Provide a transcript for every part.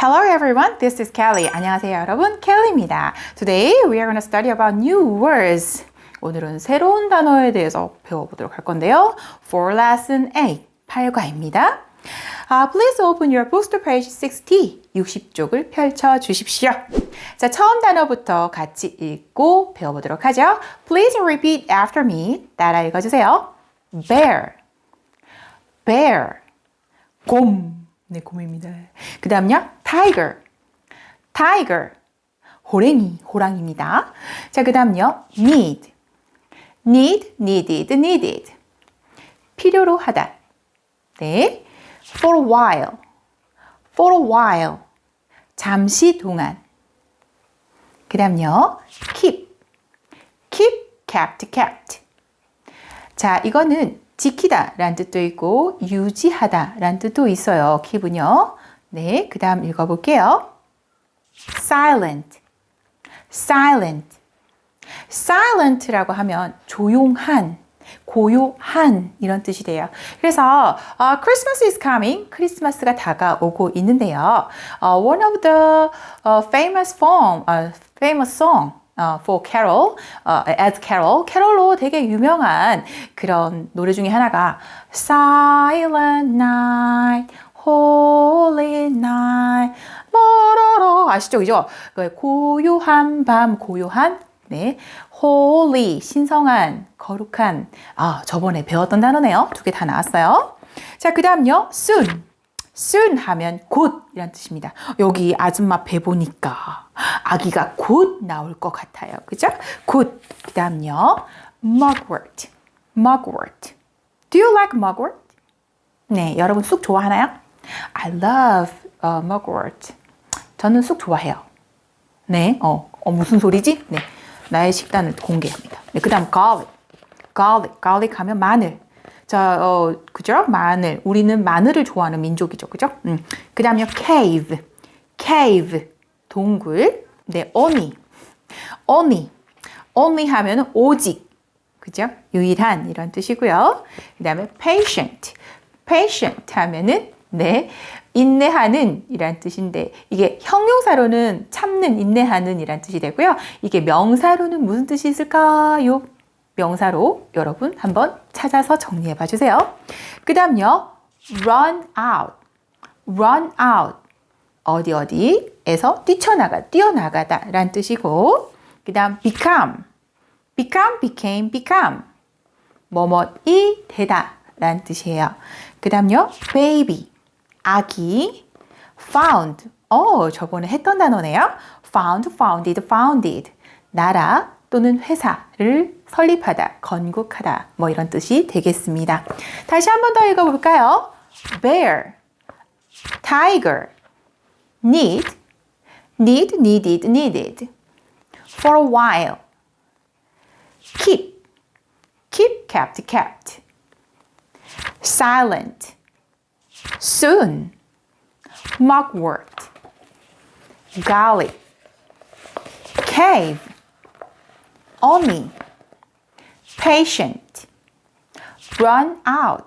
Hello everyone, this is Kelly. 안녕하세요 여러분, 켈리입니다. Today we are going to study about new words. 오늘은 새로운 단어에 대해서 배워보도록 할 건데요. For lesson 8, 8과입니다. Uh, please open your books to page 60. 60쪽을 펼쳐 주십시오. 자, 처음 단어부터 같이 읽고 배워보도록 하죠. Please repeat after me. 따라 읽어주세요. Bear, bear, 곰. 네, 곰입니다. 그 다음요, tiger, tiger, 호랭이, 호랑입니다. 자, 그 다음요, need, need, needed, needed. 필요로 하다. 네. for a while, for a while. 잠시 동안. 그 다음요, keep, keep, kept, kept. 자, 이거는 지키다 라는 뜻도 있고 유지하다 라는 뜻도 있어요. keep은요. 네, 그 다음 읽어볼게요. silent, silent. silent라고 하면 조용한, 고요한 이런 뜻이 돼요. 그래서 uh, Christmas is coming. 크리스마스가 다가오고 있는데요. Uh, one of the uh, famous song, uh, famous song uh, for Carol, uh, as Carol, 캐롤로 되게 유명한 그런 노래 중에 하나가 Silent Night, Holy Night, 라라라 아시죠, 그죠? 그 고요한 밤, 고요한 네, holy 신성한, 거룩한. 아, 저번에 배웠던 단어네요. 두 개 다 나왔어요. 자, 그다음요. soon. Soon 하면 곧 이란 뜻입니다. 여기 아줌마 배 보니까 아기가 곧 나올 것 같아요. 그죠? 곧. 그 다음요. mugwort. mugwort. Do you like mugwort? 네, 여러분 쑥 좋아하나요? I love uh, mugwort. 저는 쑥 좋아해요. 네, 어, 어 무슨 소리지? 네. 나의 식단을 공개합니다. 네, 그 다음 garlic, garlic, garlic 하면 마늘. 자, 어, 그죠? 마늘. 우리는 마늘을 좋아하는 민족이죠, 그죠? 음. 그 다음요 cave, cave, 동굴. 네, only, only, only 하면 오직, 그죠? 유일한 이런 뜻이고요. 그 다음에 patient, patient 하면은 네, 인내하는 이란 뜻인데 이게 형용사로는 참는, 인내하는 이란 뜻이 되고요. 이게 명사로는 무슨 뜻이 있을까요? 명사로 여러분 한번 찾아서 정리해 봐 주세요. 그 다음요. run out, run out. 어디 어디에서 뛰쳐나가, 뛰어나가다 라는 뜻이고 그 다음 become, become, became, become. 뭐뭐이 되다 라는 뜻이에요. 그 다음요. baby, 아기 found 어 저번에 했던 단어네요. found, founded, founded 나라 또는 회사를 설립하다, 건국하다 뭐 이런 뜻이 되겠습니다. 다시 한 번 더 읽어볼까요? bear, tiger, need, need, needed, needed for a while keep, keep, kept, kept silent soon, mugwort, gully, cave, only, patient, run out,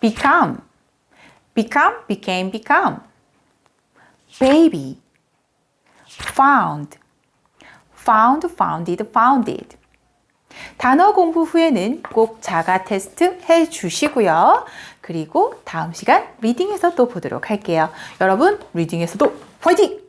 become, become, became, become, baby, found, found, founded, founded. 단어 공부 후에는 꼭 자가 테스트 해 주시고요. 그리고 다음 시간 리딩에서 또 보도록 할게요. 여러분, 리딩에서도 화이팅!